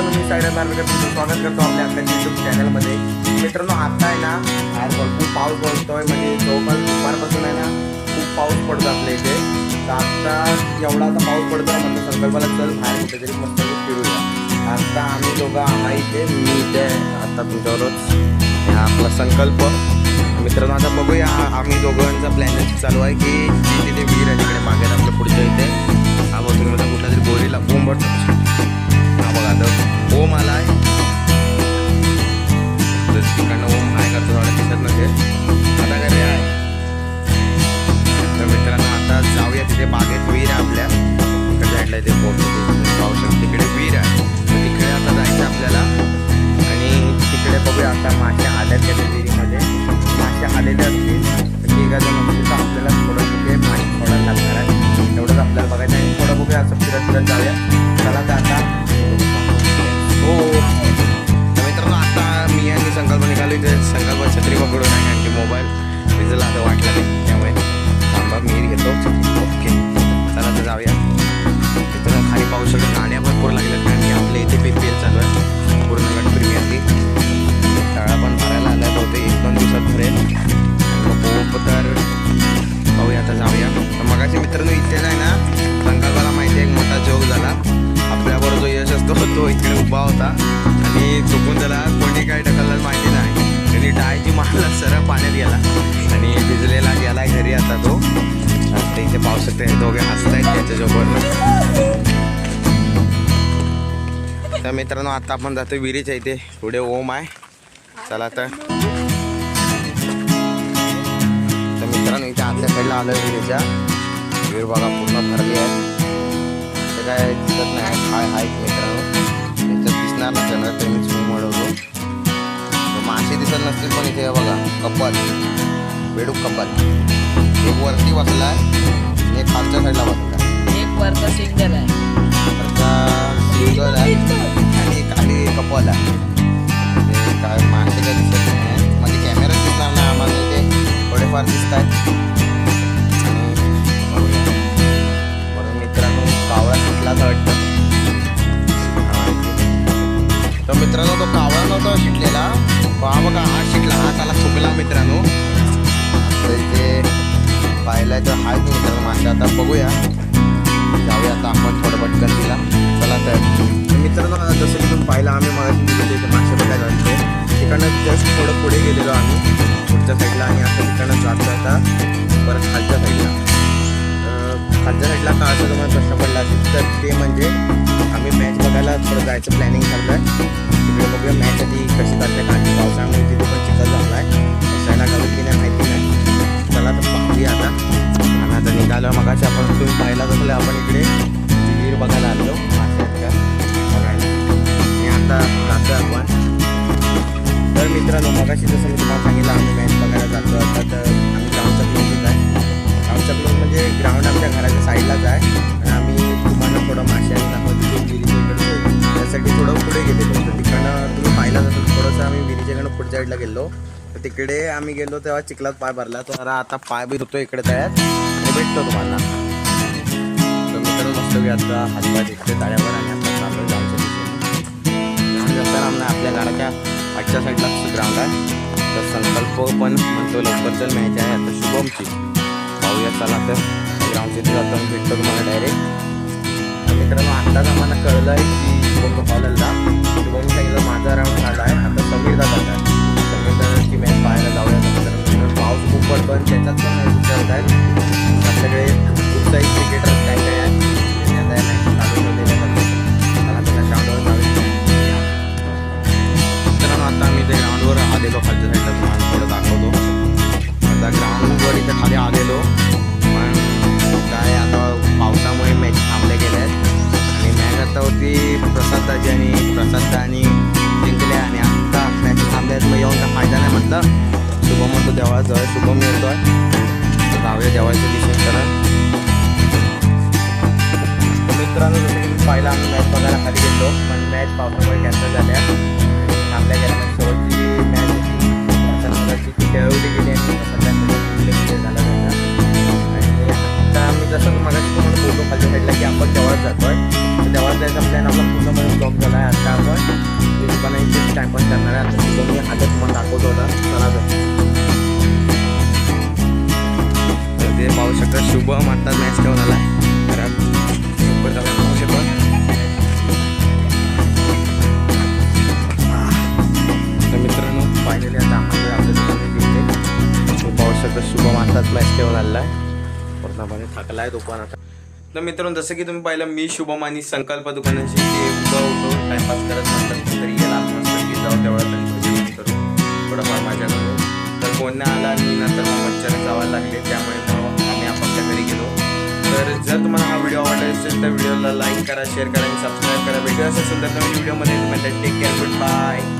मित्रांनो मी साईरा नार्वेकर तुमचं स्वागत करतो आपल्या आत्ताच्या युट्यूब चॅनलमध्ये मित्रांनो आता आहे ना बाहेर भरपूर पाऊस पडतोय म्हणजे जवळपास दुपारपासून आहे ना खूप पाऊस पडतो आपल्या इथे. तर आता एवढा आता पाऊस पडतो म्हणजे संकल्पाला चल बाहेर कुठेतरी मस्त फिरूया. आता आम्ही दोघं आम्हा इथे मी इथे आता तुमच्यावरच हा आपला संकल्प. मित्रांनो आता बघूया आम्ही दोघांचा प्लॅनिंग चालू आहे की तिथे विहीर आहे तिकडे मागे आपल्या पुढच्या इथे. हा तुम्ही कुठला तरी गोरीला बोंबट हा बघा आता ओम निघालो छत्री पकडून आहे आणखी मोबाईल रिझल आता वाटला नाही त्यामुळे थांबा मी घेतो. ओके. चला तर जाऊया. मित्रांनो खाली पाहू शकतो गाड्या भरपूर लागल्यात आणि आपल्या इथे घरी आता तो. आता इथे पावसात शकते दोघे हसतायत त्याच्यासोबत. तर मित्रांनो आता आपण जातो विहिरीच्या इथे. पुढे ओम आहे. चला तर. तर मित्रांनो इथे आतल्या साईडला आलं विहिरीच्या. विहीर बघा पूर्ण भरली आहे. ते काय दिसत नाही. काय हाय मित्रांनो. त्याच्यात दिसणार ना त्यांना मी झूम वाढवतो मासे दिसत नसतील पण इथे बघा कपल बेडूक कपल एक वरती बसला आहे एक खालच्या साईडला बसला आहे एक वरचा सिंगल आहे. वरचा सिंगल आहे. आणि खाली कपल आहे. ते काय मासे काय दिसत नाही म्हणजे कॅमेरा दिसणार नाही आम्हाला इथे. थोडेफार दिसत आहेत म्हणून मित्रांनो कावळा शिकलाच वाटतं. तर मित्रांनो तो कावळा नव्हता शिकलेला. हा बघा हा शिकला. हा त्याला चुकला मित्रांनो. तर इथे पाहिलाय तर हाय की मासे आता बघूया. जाऊया आता आपण थोडं पटकन तिला. चला तर. मित्रांनो जसं की तुम्ही पाहिलं आम्ही मगाशी इथे मासे बघायला जातो तिकडनं जस्ट थोडं पुढे गेलेलो आम्ही. पुढच्या साईडला आणि आता तिकडनं जातो आता. परत खालच्या साईडला खालच्या साईडला का असं तुम्हाला प्रश्न पडला असेल तर ते म्हणजे आम्ही मॅच बघायला थोडं जायचं प्लॅनिंग ठरलं आहे तिकडे बघूया मॅच आधी कशी चालते कारण पावसामुळे तिथे पण चिखल आता मगाशी आपण तुम्ही पाहिला असलं आपण इकडे विहीर बघायला आलो माशांच्या बघायला. आणि आता जातो आपण. तर मित्रांनो मगाशी जसं मी तुम्हाला सांगितलं आम्ही मॅच बघायला जातो आता तर आम्ही ग्राउंडचा क्लोज आहे. ग्राउंडचा क्लोज म्हणजे ग्राउंड आमच्या घराच्या साईडलाच आहे. आणि आम्ही तुम्हाला थोडं मासे दाखवतो त्यासाठी थोडं पुढे गेलेलो तर तिकडनं तुम्ही पाहिला जातो थोडंसं आम्ही विहिरीच्याकडनं पुढच्या साईडला गेलो. तर तिकडे आम्ही गेलो तेव्हा चिखलात पाय भरला. तर आता पाय बी धुतो इकडे तयार. भेटतो तुम्हाला. तर मित्रांनो मस्त की आता हातपाय दिसते ताळ्यावर आणि आता चाललो जाऊन ग्राउंड जाताना आम्हाला आपल्या घराच्या आजच्या साईडलाच ग्राउंड आहे. तर संकल्प पण म्हणतो लवकर चल मॅच आहे आता शुभमची. पाहूया चला तर ग्राउंड तिथे जातो आणि भेटतो तुम्हाला डायरेक्ट मित्रांनो आत्ताच आम्हाला कळलं आहे की शुभम कॉलेजला शुभम साईडला माझा राऊंड झाला आहे. पण पण पडतो त्याच्यात पण मॅच होत आहेत. आपल्याकडे उत्साही क्रिकेटर काय काय ग्राउंडवर मित्रांनो आता ते ग्राउंडवर आलेलो खालच्या साईडला तुम्हाला थोडं दाखवतो. आता ग्राउंडवर इथे खाली आलेलो. पण काय आता पावसामुळे मॅच थांबल्या गेल्या आहेत आणि मॅच आता होती प्रसाद आणि प्रसाद शुभम म्हणतो शुभम येतो आहे जाऊया देवाचं दिशेने करा मित्रांनो जसं की तुम्ही पाहिलं आम्ही मॅच बघायला खाली गेलो पण मॅच पावसामुळे कॅन्सल झाल्या. आपल्या घरात शेवटची मॅच होती. खेळवली गेली आणि झाला आणि आता आम्ही जसं मगाशी तुम्हाला फोटो खाली भेटला की आपण देवळात जातोय. तर देवळात जायचा प्लॅन आपला पूर्णपणे ब्लॉक झाला आहे आता आपण टाइमपास करणार आहे. आता मी हातात तुम्हाला दाखवतो होता. तर शुभम आता मॅच खेळून आला घरात सुपर पाहू तर मित्रांनो फायनली आता आम्हाला आपल्या पाहू शकता शुभम आताच मॅच ठेवून आलेला आहे पूर्णपणे थकला आहे आता. तर मित्रांनो जसं की तुम्ही पाहिलं मी शुभम आणि संकल्प दुकानाशी ते उभं होतो टाइमपास करत नंतर तरी गेला जाऊ तेवढा करू. थोडंफार तर कोण नाही आला आणि नंतर मग मच्छर जावायला लागले त्या जर तुम्हाला हा व्हिडिओ आवडला असेल तर व्हिडिओला लाईक करा शेअर करा आणि सबस्क्राईब करा. भेटू असेल सुद्धा नवीन व्हिडिओमध्ये टेक केअर गुड बाय